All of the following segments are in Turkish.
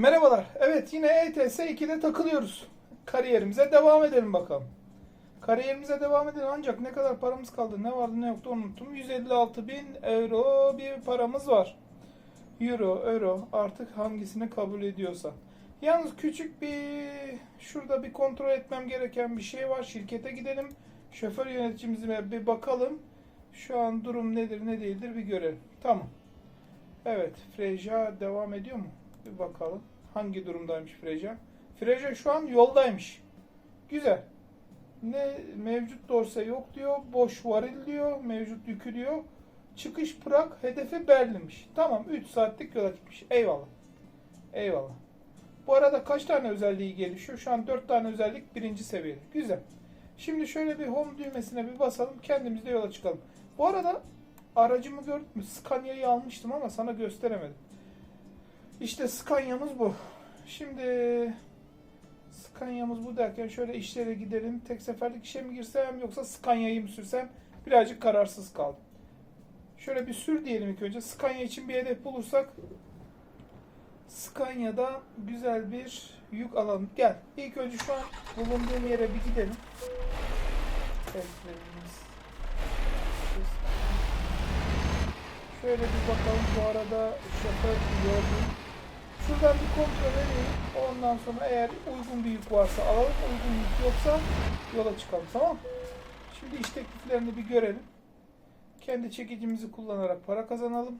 Merhabalar. Evet yine ETS 2'de takılıyoruz. Kariyerimize devam edelim bakalım. Kariyerimize devam edelim ancak ne kadar paramız kaldı ne vardı ne yoktu unuttum. 156 bin euro bir paramız var. Euro, euro artık hangisini kabul ediyorsan. Yalnız küçük bir şurada bir kontrol etmem gereken bir şey var. Şirkete gidelim. Şoför yöneticimize bir bakalım. Şu an durum nedir ne değildir bir görelim. Tamam. Evet, Freja devam ediyor mu? Bir bakalım. Hangi durumdaymış Freja? Freja şu an yoldaymış. Güzel. Ne mevcut dorse yok diyor. Boş varil diyor. Mevcut yükü diyor. Çıkış Prag, hedefi Berlin'miş. Tamam, 3 saatlik yola gitmiş. Eyvallah. Eyvallah. Bu arada kaç tane özelliği gelişiyor? Şu an 4 tane özellik birinci seviyede. Güzel. Şimdi şöyle bir home düğmesine bir basalım. Kendimiz de yola çıkalım. Bu arada aracımı gördün mü? Scania'yı almıştım ama sana gösteremedim. İşte Scania'mız bu. Şimdi Scania'mız bu derken şöyle işlere gidelim. Tek seferlik işe mi girsem yoksa Scania'yı mı sürsem birazcık kararsız kaldım. Şöyle bir sür diyelim ilk önce. Scania için bir hedef bulursak Scania'da güzel bir yük alalım. Gel. İlk önce şu an bulunduğum yere bir gidelim. Testlerimiz. Şöyle bir bakalım bu arada şoför gördüm. Şuradan bir kontrol edeyim. Ondan sonra eğer uygun bir yük varsa alalım. Uygun yük yoksa yola çıkalım tamam? Şimdi iş tekliflerini bir görelim. Kendi çekicimizi kullanarak para kazanalım.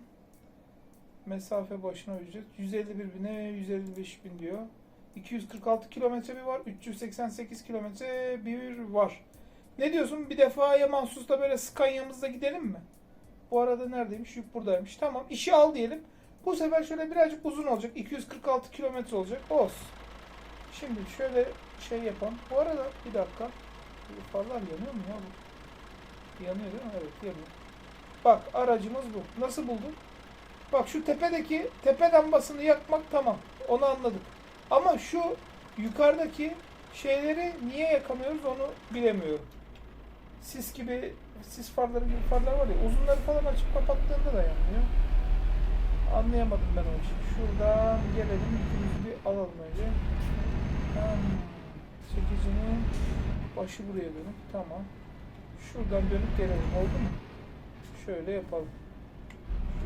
Mesafe başına ücret 151 bine 155 bin diyor. 246 kilometre bir var. 388 kilometre bir var. Ne diyorsun? Bir defaya mahsus da böyle Scania'mızda gidelim mi? Bu arada neredeymiş? Yük buradaymış. Tamam. işi al diyelim. Bu sefer şöyle birazcık uzun olacak. 246 kilometre olacak. Olsun. Şimdi şöyle şey yapalım. Bu arada bir dakika. Farlar yanıyor mu ya bu? Yanıyor değil mi? Evet yanıyor. Bak aracımız bu. Nasıl buldun? Bak şu tepedeki tepe lambasını yakmak tamam. Onu anladık. Ama şu yukarıdaki şeyleri niye yakamıyoruz onu bilemiyorum. Sis gibi sis farları gibi farlar var ya uzunları falan açıp kapattığında da yanmıyor. Anlayamadım ben o işi. Şuradan gelelim yükümüzü bir alalım önce. Hmm, çekicinin başı buraya dönük. Tamam. Şuradan dönüp gelelim. Oldu mu? Şöyle yapalım.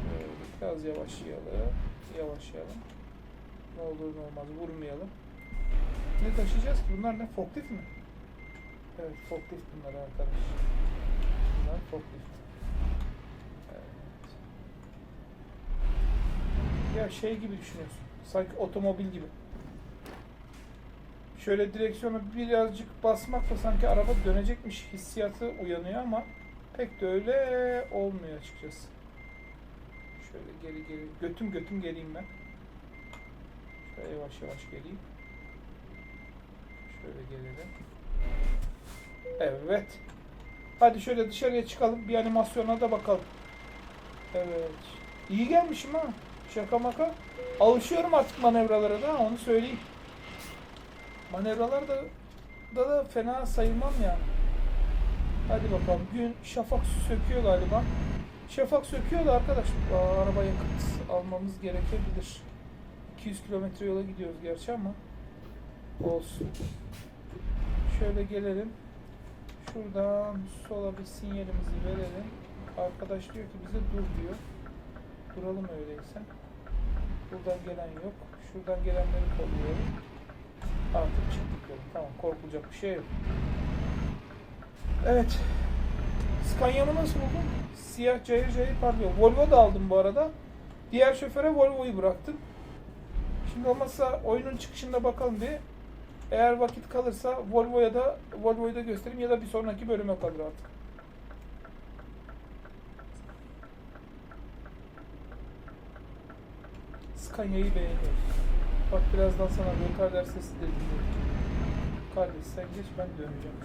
Şöyle biraz yavaşlayalım. Yavaşlayalım. Ne olur ne olmaz vurmayalım. Ne taşıyacağız ki? Bunlar ne? Forklift mi? Evet, forklift bunlar arkadaş. Bunlar forklift. Evet. Ya şey gibi düşünüyorsun. Sanki otomobil gibi. Şöyle direksiyonu birazcık basmakla sanki araba dönecekmiş hissiyatı uyanıyor ama pek de öyle olmuyor açıkçası. Şöyle geri geri götüm götüm geleyim ben. Şöyle yavaş yavaş geleyim. Şöyle gelelim. Evet. Hadi şöyle dışarıya çıkalım. Bir animasyona da bakalım. Evet. İyi gelmişim ha. Şaka maka. Alışıyorum artık manevralara da onu söyleyeyim. Manevralar da da, da fena sayılmam yani. Hadi bakalım. Gün şafak söküyor galiba. Şafak söküyor da arkadaş. Aa, araba yakıt almamız gerekebilir. 200 kilometre yola gidiyoruz gerçi ama olsun. Şöyle gelelim. Şuradan sola bir sinyalimizi verelim. Arkadaş diyor ki bize dur diyor. Duralım öyleyse. Buradan gelen yok. Şuradan gelenleri kolluyorum. Artık çıktık yola. Tamam korkulacak bir şey yok. Evet. Scania'mı nasıl buldun? Siyah cayır cayır parlıyor. Volvo da aldım bu arada. Diğer şoföre Volvo'yu bıraktım. Şimdi olmazsa oyunun çıkışında bakalım bir. Eğer vakit kalırsa Volvo'ya da Volvo'yu da göstereyim ya da bir sonraki bölüme kalır artık. Scania'yı beğeniyoruz. Bak birazdan sana rötarder sesi de dinledim. Kardeş sen geç ben döneceğim.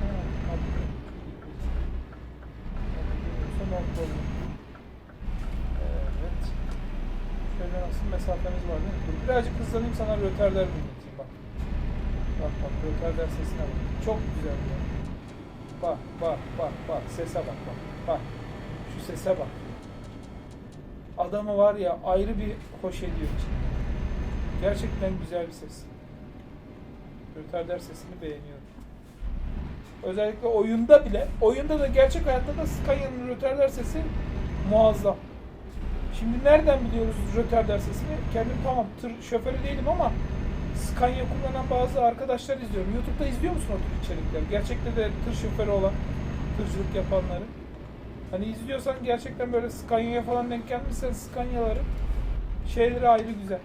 Ha, hadi. Son problem. Evet. Şöyle nasıl mesafemiz var değil mi? Birazcık hızlanayım sana rötarder dinleteyim bak. Bak bak rötarder sesine bak. Çok güzel ya. Bak bak bak bak sese bak bak. Bak. Şu sese bak. Adamı var ya ayrı bir hoş ediyor. Gerçekten güzel bir ses. Rötarder sesini beğeniyorum. Özellikle oyunda bile, oyunda da gerçek hayatta da Scania'nın rötarder sesi muazzam. Şimdi nereden biliyoruz rötarder sesini? Kendim tamam tır şoförü değilim ama Scania kullanan bazı arkadaşlar izliyorum. YouTube'da izliyor musun o tür içerikleri? Gerçekte de tır şoförü olan, tırcılık yapanları. Hani izliyorsan gerçekten böyle Scania'ya falan denk gelmişsen Scania'ların şeyleri ayrı güzel.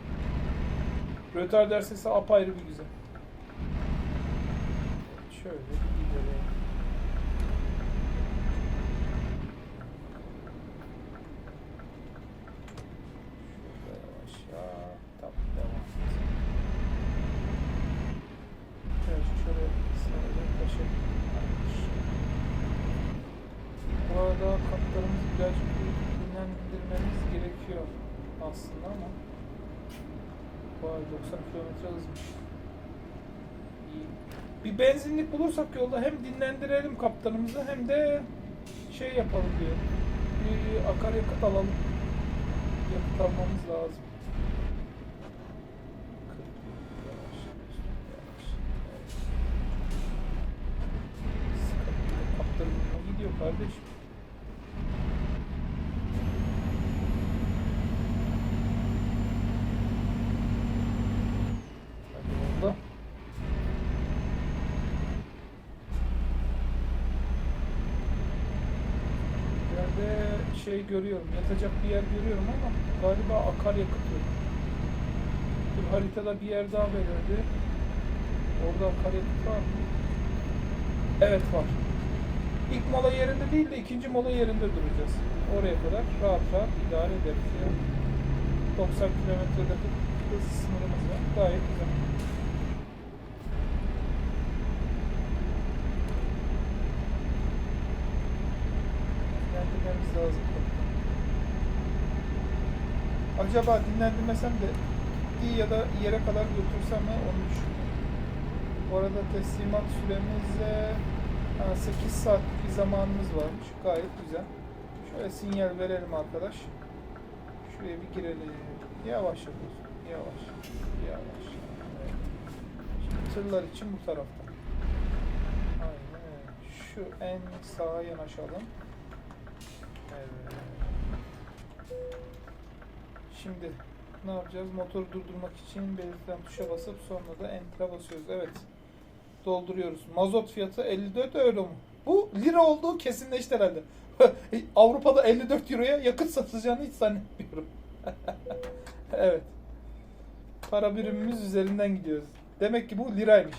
Rötarder sesi apayrı bir güzel. Şöyle bir gidelim. Şöyle yavaş ya. Tamam devam et. Evet şöyle sağdan taşı. Bu arada kaplarımızı birazcık dinlendirmemiz gerekiyor aslında ama Vay 90 kilometre. İyi. Bir benzinlik bulursak yolda hem dinlendirelim kaptanımızı hem de şey yapalım diyor. Bir akaryakıt alalım. Yakıt almamız lazım. Yavaş, yavaş. Sıkıntı. Kaptanım gidiyor kardeşim. Hadi yolda. Yerde şey görüyorum, yatacak bir yer görüyorum ama galiba akaryakıt yok. Dur haritada bir yer daha belirdi. Orada akaryakıt var mı? Evet var. İlk mola yerinde değil de ikinci mola yerinde duracağız. Oraya kadar rahat rahat idare ederiz ya. 90 kilometrede hız sınırımız var. Gayet güzel. Dinlendirmemiz lazım. Acaba dinlendirmesem de iyi ya da yere kadar götürsem mi onu düşünüyorum. Bu arada teslimat süremizde ha, 8 saat bir zamanımız varmış. Gayet güzel. Şöyle sinyal verelim arkadaş. Şuraya bir girelim. Yavaş yapıyorsun. Yavaş. Yavaş. Evet. Şimdi tırlar için bu tarafta. Aynen. Şu en sağa yanaşalım. Evet. Şimdi ne yapacağız? Motoru durdurmak için belirtilen tuşa basıp sonra da Enter'a basıyoruz. Evet. Dolduruyoruz. Mazot fiyatı 54 euro mu? Bu lira olduğu kesinleşti herhalde. Avrupa'da 54 euroya yakıt satacağını hiç zannetmiyorum. evet. Para birimimiz üzerinden gidiyoruz. Demek ki bu liraymış.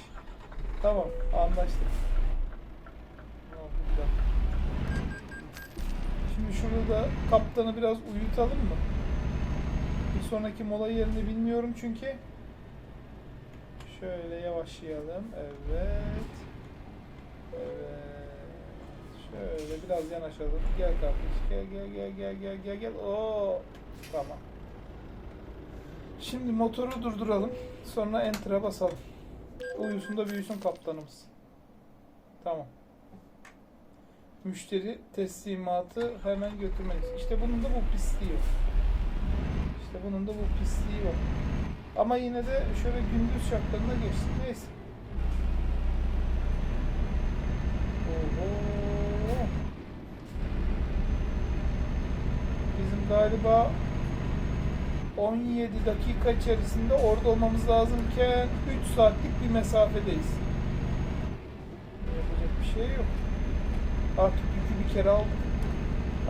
Tamam, anlaştık. Şimdi şurada da kaptanı biraz uyutalım mı? Bir sonraki mola yerini bilmiyorum çünkü. Şöyle yavaşlayalım. Evet. Evet. Şöyle biraz yanaşalım. Gel kardeş. Gel gel gel gel gel gel gel. Oo. Tamam. Şimdi motoru durduralım. Sonra enter'a basalım. Uyusun da büyüsün kaptanımız. Tamam. Müşteri teslimatı hemen götürmeliyiz. İşte bunun da bu pisliği var. İşte bunun da bu pisliği var. Ama yine de şöyle gündüz şartlarında geçtik. Neyse. Oho. Bizim galiba 17 dakika içerisinde orada olmamız lazımken 3 saatlik bir mesafedeyiz. Yapacak bir şey yok. Artık yükü bir kere aldık.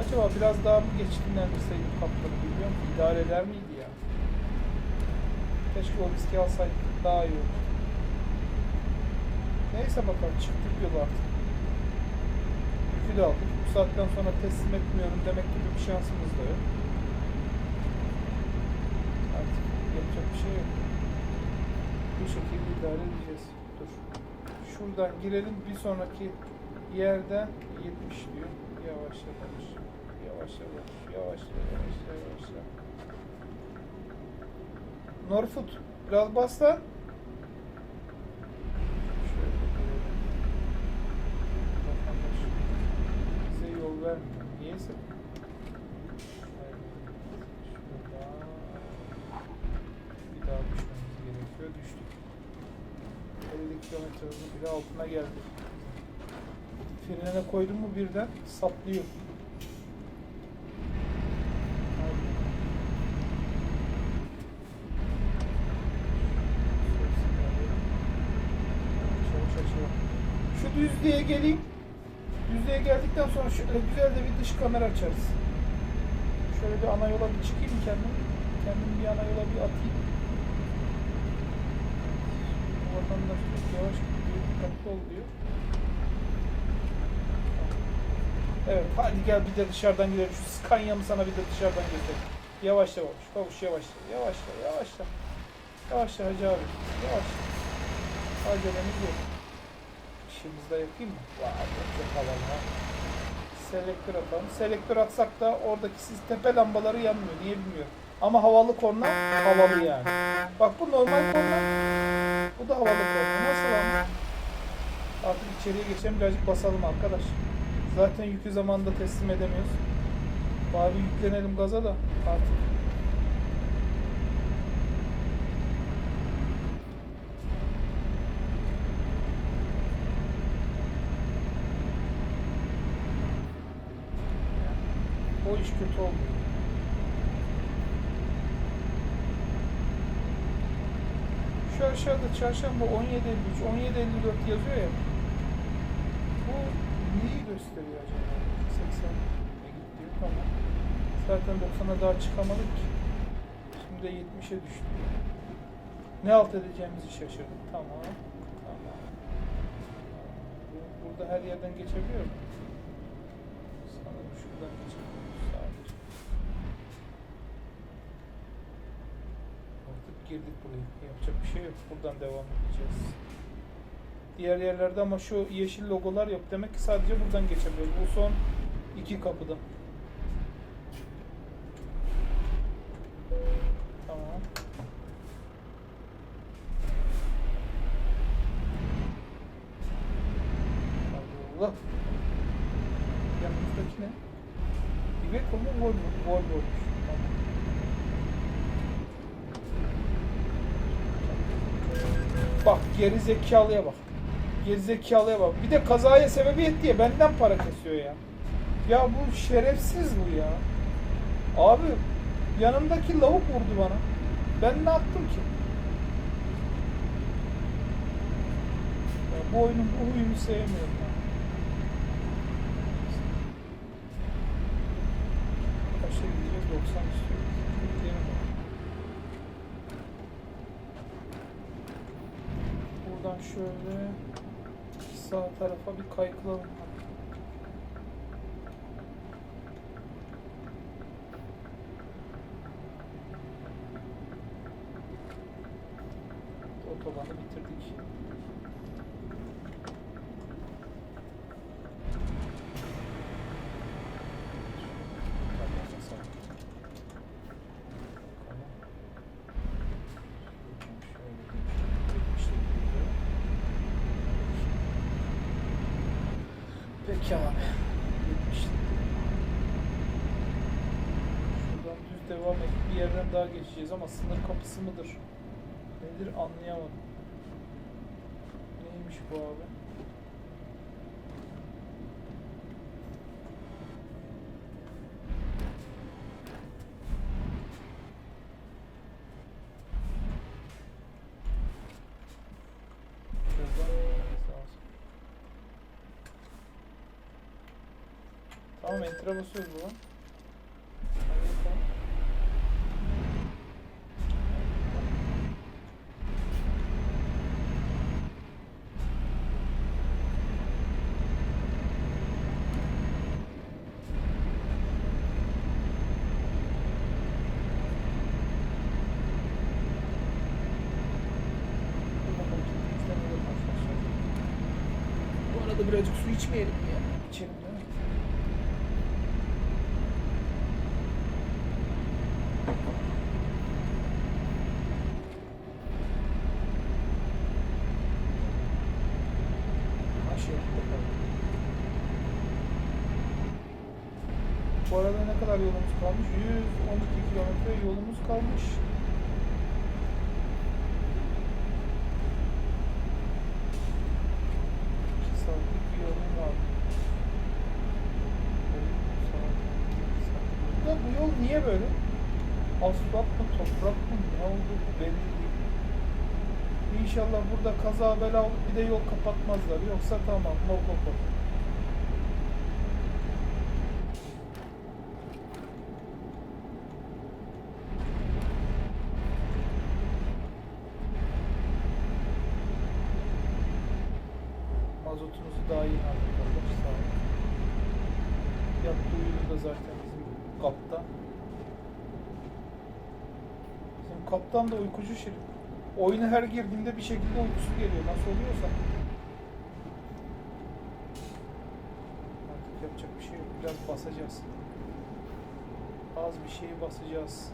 Acaba biraz daha mı geç dinlendirseydik kaptanı bilmiyorum ki idare eder miydi ya? Keşke o riski alsaydık daha iyi olur. Neyse bakalım çıktık yola artık. Yükü de aldık. Bu saatten sonra teslim etmiyorum demek gibi bir şansımız da yok. Artık yapacak bir şey yok. Bu şekilde idare edeceğiz. Dur. Şuradan girelim bir sonraki yerden 70 diyor. Yavaş yavaş. Yavaş yavaş. Yavaş yavaş. Yavaş yavaş. Norfoot. Biraz bas lan. Bize yol vermiyor. Niyeyse. Bir daha düşmemek kilometre hızın bile altına geldi. Frene koydum mu birden saplıyor. Düzlüğe geleyim. Düzlüğe geldikten sonra şöyle güzel de bir dış kamera açarız. Şöyle bir ana yola bir çıkayım kendim. Kendim bir ana yola bir atayım. Vatandaş çok yavaş gidiyor, dikkatli ol diyor. Evet, hadi gel bir de dışarıdan gidelim. Şu Scania'mı sana bir de dışarıdan göstereyim. Yavaşla babuş, babuş yavaşla, yavaşla, yavaşla. Yavaşla hacı abi, yavaşla. Acelemiz yok. De yapayım mı? Vay, çok havalı ha. Selektör atalım. Selektör atsak da oradaki siz tepe lambaları yanmıyor. Niye bilmiyorum. Ama havalı korna havalı yani. Bak bu normal korna. Bu da havalı korna. Nasıl ama? Artık içeriye geçelim birazcık basalım arkadaş. Zaten yükü zamanında teslim edemiyoruz. Bari yüklenelim gaza da artık. O iş kötü oldu. Şu aşağıda çarşamba 17.53, 17.54 yazıyor ya. Bu neyi gösteriyor acaba? 80 gidiyor tamam. Zaten 90'a daha çıkamadık ki. Şimdi de 70'e düştü. Ne alt edeceğimizi şaşırdık. Tamam. Tamam. Bu- Burada her yerden geçebiliyor mu? Sanırım şuradan geçebiliyoruz sadece. Artık girdik buraya. Yapacak bir şey yok. Buradan devam edeceğiz. Diğer yerlerde ama şu yeşil logolar yok. Demek ki sadece buradan geçebiliyoruz. Bu son iki kapıda. Tamam. Allah. Yanımızdaki ne? Iveco mu Volvo? Volvo'ymuş. Tamam. Bak geri zekalıya bak. Geri zekalıya bak. Bir de kazaya sebebiyet diye benden para kesiyor ya. Ya bu şerefsiz bu ya. Abi yanımdaki lavuk vurdu bana. Ben ne yaptım ki? Ya bu oyunun bu huyunu sevmiyorum ben. Kaçta gideceğiz? 90 istiyoruz. Bekleyelim bakalım. Buradan şöyle sağ tarafa bir kaykılalım. Otobanı bitirdik. Peki abi. 70. Şuradan düz devam edip bir yerden daha geçeceğiz ama sınır kapısı mıdır? Nedir anlayamadım. Neymiş bu abi? Tamam enter'a basıyoruz bu. Bu arada ne kadar yolumuz kalmış? 112 kilometre yolumuz kalmış. Ya bu yol niye böyle? Asfalt mı, toprak mı, ne oldu belli değil. İnşallah burada kaza bela olup bir de yol kapatmazlar. Yoksa tamam, no go, go. Kaptan da uykucu şerif. Oyuna her girdiğinde bir şekilde uykusu geliyor. Nasıl oluyorsa. Artık yapacak bir şey yok. Biraz basacağız. Az bir şeyi basacağız.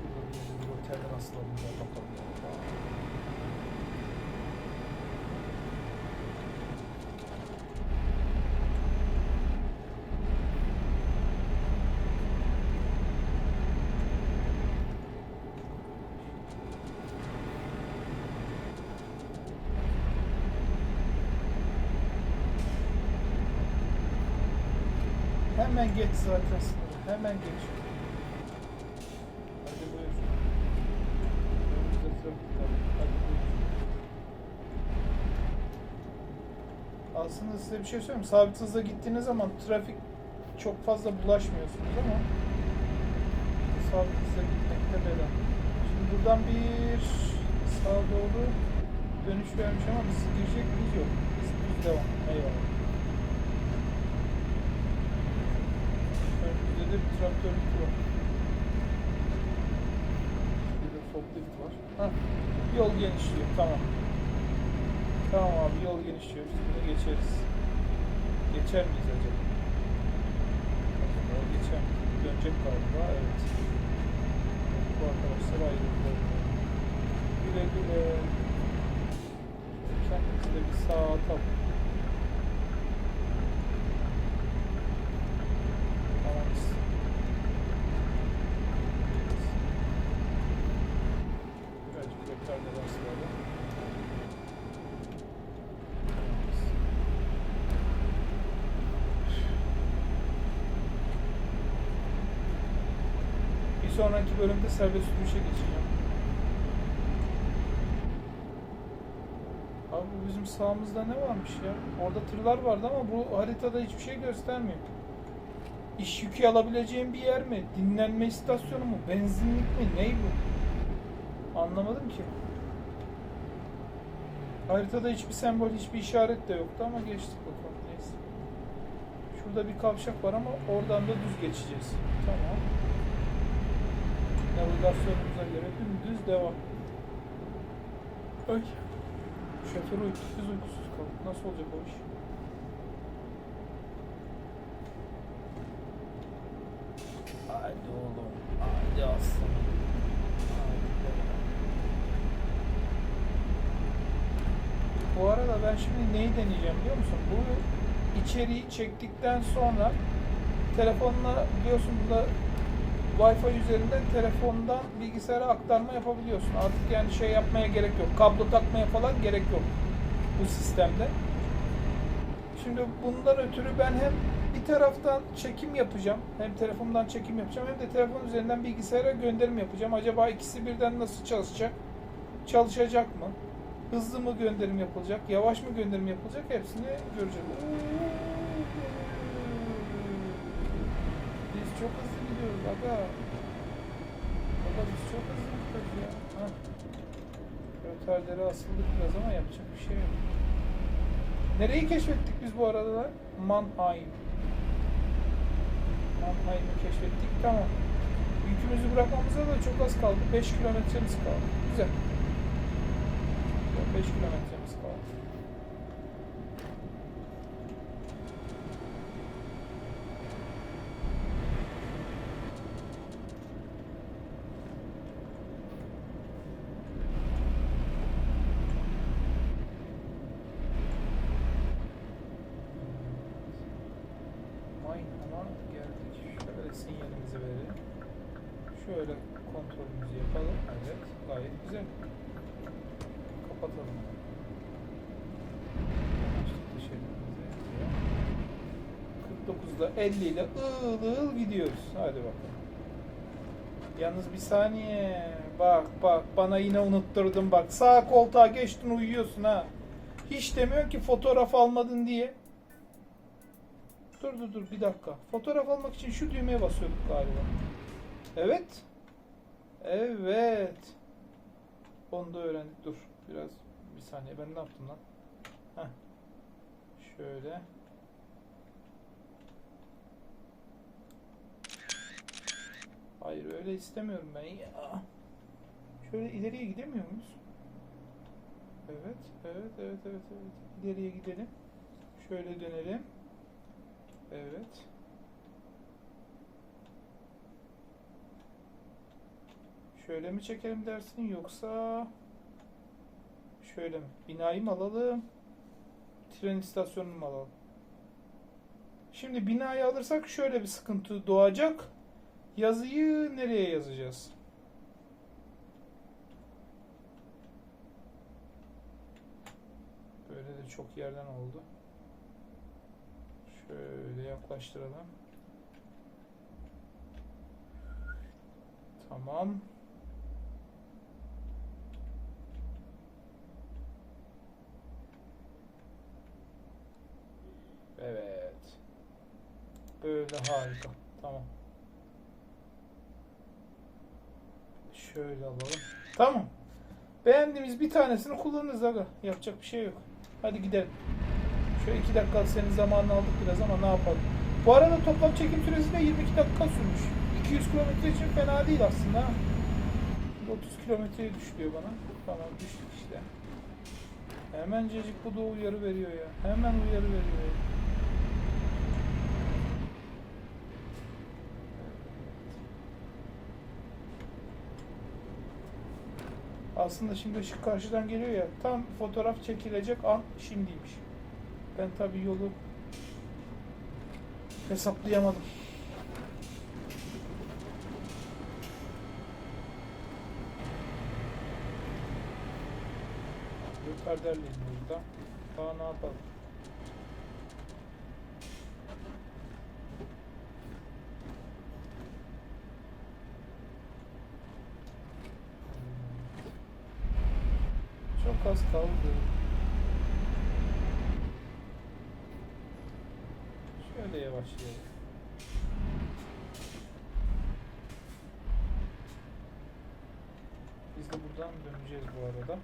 Şurada bir bir otelden asılalım ya bakalım. ya. Hemen geç zaten sınırı. Hemen geç. Hadi buyur. Önümüzde trafik var. Hadi buyur. Aslında size bir şey söyleyeyim. Sabit hızla gittiğiniz zaman trafik çok fazla bulaşmıyorsunuz ama sabit hızla gitmekte bela. Şimdi buradan bir sağa doğru dönüş vermiş ama biz girecek miyiz yok. Biz düz devam. Eyvallah. Önümüzde de bir traktörlük var. Bir de forklift var. Hah, yol genişliyor. Tamam. Tamam abi yol genişliyor. Biz bunu geçeriz. Geçer miyiz acaba? Acaba geçer miyiz? Dönecek galiba. Evet. Bu arkadaşlar ayrıldı. Güle güle. Kendimizi de bir sağa atalım. Tamamız. Birazcık yeterli rastlayalım. Bir sonraki bölümde serbest sürüşe geçeceğim. Abi bizim sağımızda ne varmış ya? Orada tırlar vardı ama bu haritada hiçbir şey göstermiyor. İş yükü alabileceğim bir yer mi? Dinlenme istasyonu mu? Benzinlik mi? Ney bu? Anlamadım ki. Haritada hiçbir sembol, hiçbir işaret de yoktu ama geçtik bakalım. Neyse. Şurada bir kavşak var ama oradan da düz geçeceğiz. Tamam. Navigasyonumuza göre dümdüz devam. Ay. Şoför uykusuz, uykusuz kaldık. Nasıl olacak o iş? Hadi oğlum. Hadi aslanım. Bu arada ben şimdi neyi deneyeceğim biliyor musun? Bu içeriği çektikten sonra telefonla biliyorsun burada Wi-Fi üzerinden telefondan bilgisayara aktarma yapabiliyorsun. Artık yani şey yapmaya gerek yok. Kablo takmaya falan gerek yok bu sistemde. Şimdi bundan ötürü ben hem bir taraftan çekim yapacağım. Hem telefondan çekim yapacağım hem de telefon üzerinden bilgisayara gönderim yapacağım. Acaba ikisi birden nasıl çalışacak? Çalışacak mı? Hızlı mı gönderim yapılacak? Yavaş mı gönderim yapılacak? Hepsini göreceğiz. Biz çok hızlı gidiyoruz aga. Aga biz çok hızlı gidiyoruz ya. Hah. Rötardere asıldık biraz ama yapacak bir şey yok. Nereyi keşfettik biz bu arada lan? Mannheim. Mannheim'i keşfettik. Tamam. Yükümüzü bırakmamıza da çok az kaldı. 5 kilometremiz kaldı. Güzel. 5 kilometremiz kaldı. Mannheim'a geldik. Şöyle sinyalimizi verelim. Şöyle kontrolümüzü yapalım. Evet, gayet güzel. Kapatalım. Açtık dışarımızı. 49'da 50 ile ığıl ığıl gidiyoruz. Hadi bakalım. Yalnız bir saniye. Bak bak bana yine unutturdun bak. Sağ koltuğa geçtin uyuyorsun ha. Hiç demiyorsun ki fotoğraf almadın diye. Dur dur dur bir dakika. Fotoğraf almak için şu düğmeye basıyorduk galiba. Evet. Evet. Onu da öğrendik. Dur biraz bir saniye ben ne yaptım lan? Heh. Şöyle. Hayır öyle istemiyorum ben ya. Şöyle ileriye gidemiyor muyuz? Evet, evet, evet, evet, evet. İleriye gidelim. Şöyle dönelim. Evet. Şöyle mi çekelim dersin yoksa şöyle mi? Binayı mı alalım? Tren istasyonunu mu alalım? Şimdi binayı alırsak şöyle bir sıkıntı doğacak. Yazıyı nereye yazacağız? Böyle de çok yerden oldu. Şöyle yaklaştıralım. Tamam. Evet. Böyle harika. Tamam. Şöyle alalım. Tamam. Beğendiğimiz bir tanesini kullanırız aga. Yapacak bir şey yok. Hadi gidelim. Şöyle iki dakika senin zamanını aldık biraz ama ne yapalım. Bu arada toplam çekim süresi de 22 dakika sürmüş. 200 kilometre için fena değil aslında. ha. 30 kilometreye düşüyor bana. Tamam düştük işte. Hemencecik bu da uyarı veriyor ya. Hemen uyarı veriyor ya. Aslında şimdi ışık karşıdan geliyor ya. Tam fotoğraf çekilecek an şimdiymiş. Ben tabii yolu hesaplayamadım. Perderliyim burada. Daha ne yapalım? Çok az kaldı. Şöyle yavaşlayalım. Biz de buradan döneceğiz bu arada.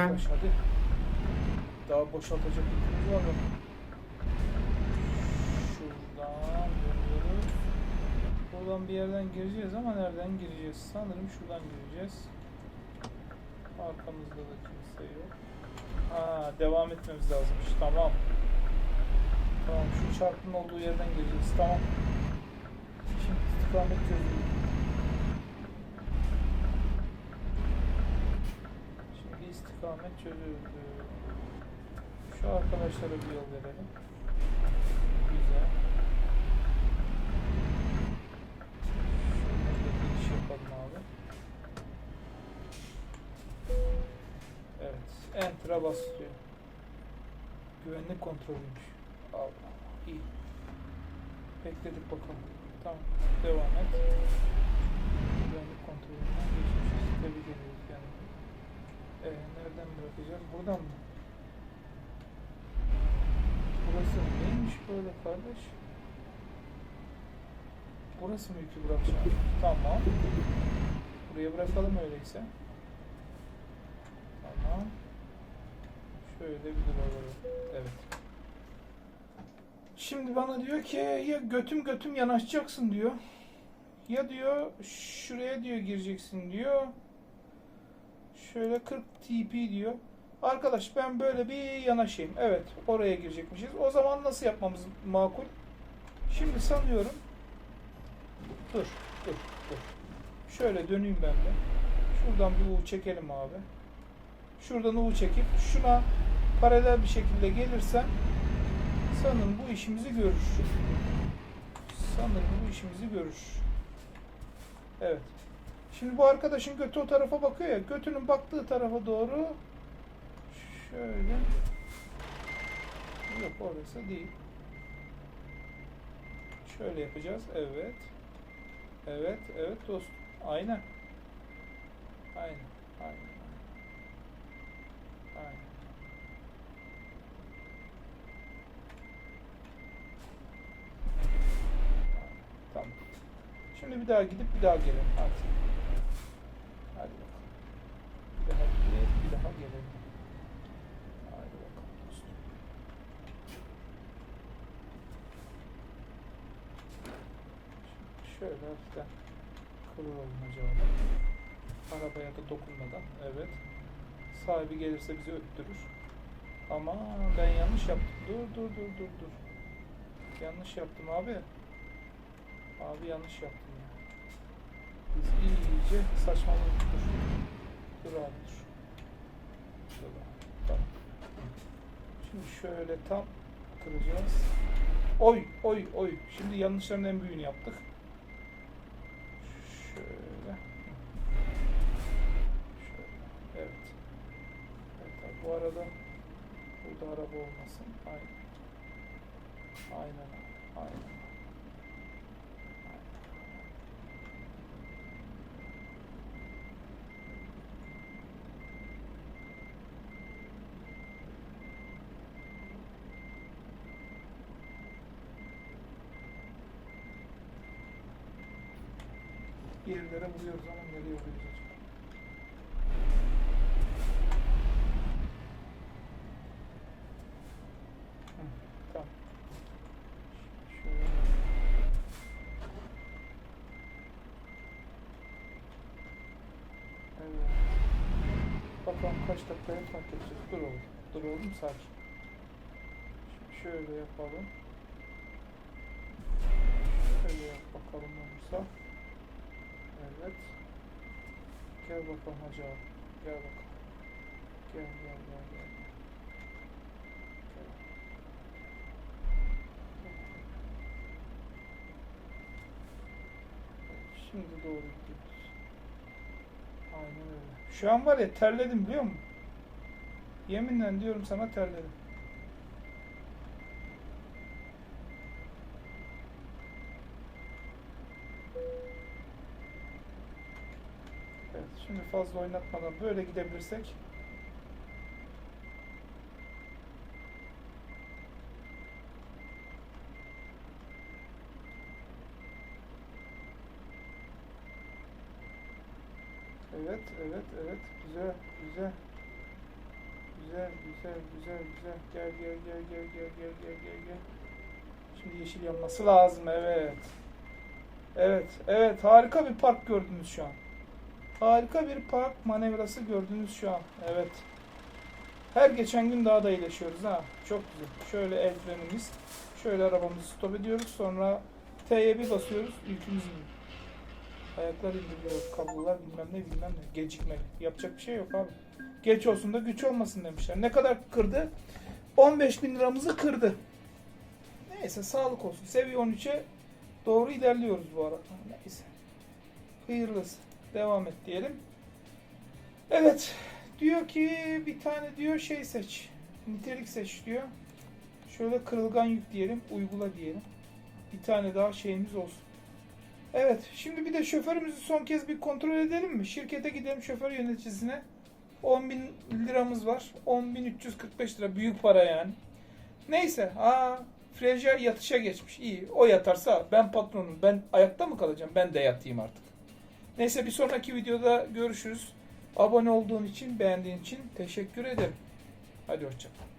Yaklaş hadi. Daha boşaltacak yükümüz var mı? Şuradan dönüyoruz. Buradan bir yerden gireceğiz ama nereden gireceğiz? Sanırım şuradan gireceğiz. Arkamızda da kimse yok. Devam etmemiz lazımmış. Tamam. Tamam şu çarpının olduğu yerden gireceğiz. Tamam. Şimdi istikamet çözülüyor. Şimdi istikamet çözüldü. Şu arkadaşlara bir yol verelim. Enter'a basıyor. Güvenlik kontrolüymüş. Allah Allah. İyi. Bekledik bakalım. Tamam. Devam et. Güvenlik kontrolünden geçmişiz. Tebrik ediyoruz yani. Ee, nereden bırakacağız? Buradan mı? Burası neymiş böyle kardeş? Burası mı yükü bırakacağım? Tamam. Buraya bırakalım öyleyse. Tamam. Şöyle bir duralım. Evet. Şimdi bana diyor ki ya götüm götüm yanaşacaksın diyor. Ya diyor şuraya diyor gireceksin diyor. Şöyle 40 TP diyor. Arkadaş ben böyle bir yanaşayım. Evet oraya girecekmişiz. O zaman nasıl yapmamız makul? Şimdi sanıyorum. Dur dur dur. Şöyle döneyim ben de. Şuradan bir U çekelim abi. Şuradan U çekip şuna paralel bir şekilde gelirsem sanırım bu işimizi görür. Sanırım bu işimizi görür. Evet. Şimdi bu arkadaşın götü o tarafa bakıyor ya. Götünün baktığı tarafa doğru şöyle yok orası değil. Şöyle yapacağız. Evet. Evet, evet dostum. Aynen. Aynen. Aynen. Tamam. Şimdi bir daha gidip bir daha gelelim. Hadi. Hadi bakalım. Bir daha gidip bir daha gelelim. Hadi bakalım dostum. Şimdi şöyle hafiften kıvıralım acaba. Arabaya da dokunmadan. Evet. Sahibi gelirse bizi öttürür. Ama ben yanlış yaptım. Dur dur dur dur dur. Yanlış yaptım abi. Abi yanlış yaptım ya. Biz iyice saçmaladık. Dur. Dur abi dur. Abi. Tamam. Şimdi şöyle tam kıracağız. Oy oy oy. Şimdi yanlışların en büyüğünü yaptık. Şöyle. Şöyle. Evet. Evet abi. Bu arada burada araba olmasın. Aynen. Aynen abi. Aynen. Yerlere vuruyoruz ama nereye vuruyoruz acaba? Tamam. Evet. Bakalım kaç dakikaya fark edeceğiz. Dur oğlum. Dur oğlum sakin. Şimdi şöyle yapalım. Şöyle yap bakalım olursa. Evet. Gel bakalım hacı abi. Gel bakalım. Gel gel gel gel. Şimdi doğru gidiyoruz. Aynen öyle. Şu an var ya terledim biliyor musun? Yeminle diyorum sana terledim. Evet, şimdi fazla oynatmadan böyle gidebilirsek. Evet, evet, evet. Güzel, güzel. Güzel, güzel, güzel, güzel. Gel, gel, gel, gel, gel, gel, gel, gel, gel. Şimdi yeşil yanması lazım, evet. Evet, evet. Harika bir park gördünüz şu an. Harika bir park manevrası gördünüz şu an. Evet. Her geçen gün daha da iyileşiyoruz ha. Çok güzel. Şöyle el frenimiz. Şöyle arabamızı stop ediyoruz. Sonra T'ye bir basıyoruz. Yükümüz iniyor. Ayaklar indiriliyor. Kablolar bilmem ne bilmem ne. Gecikmeli. Yapacak bir şey yok abi. Geç olsun da güç olmasın demişler. Ne kadar kırdı? 15 bin liramızı kırdı. Neyse sağlık olsun. Seviye 13'e doğru ilerliyoruz bu arada. Neyse. Hayırlısı. Devam et diyelim. Evet. Diyor ki bir tane diyor şey seç. Nitelik seç diyor. Şöyle kırılgan yük diyelim. Uygula diyelim. Bir tane daha şeyimiz olsun. Evet. Şimdi bir de şoförümüzü son kez bir kontrol edelim mi? Şirkete gidelim şoför yöneticisine. 10 bin liramız var. 10.345 lira. Büyük para yani. Neyse. Aa, Frejer yatışa geçmiş. İyi. O yatarsa ben patronum. Ben ayakta mı kalacağım? Ben de yatayım artık. Neyse bir sonraki videoda görüşürüz. Abone olduğun için, beğendiğin için teşekkür ederim. Hadi hoşçakal.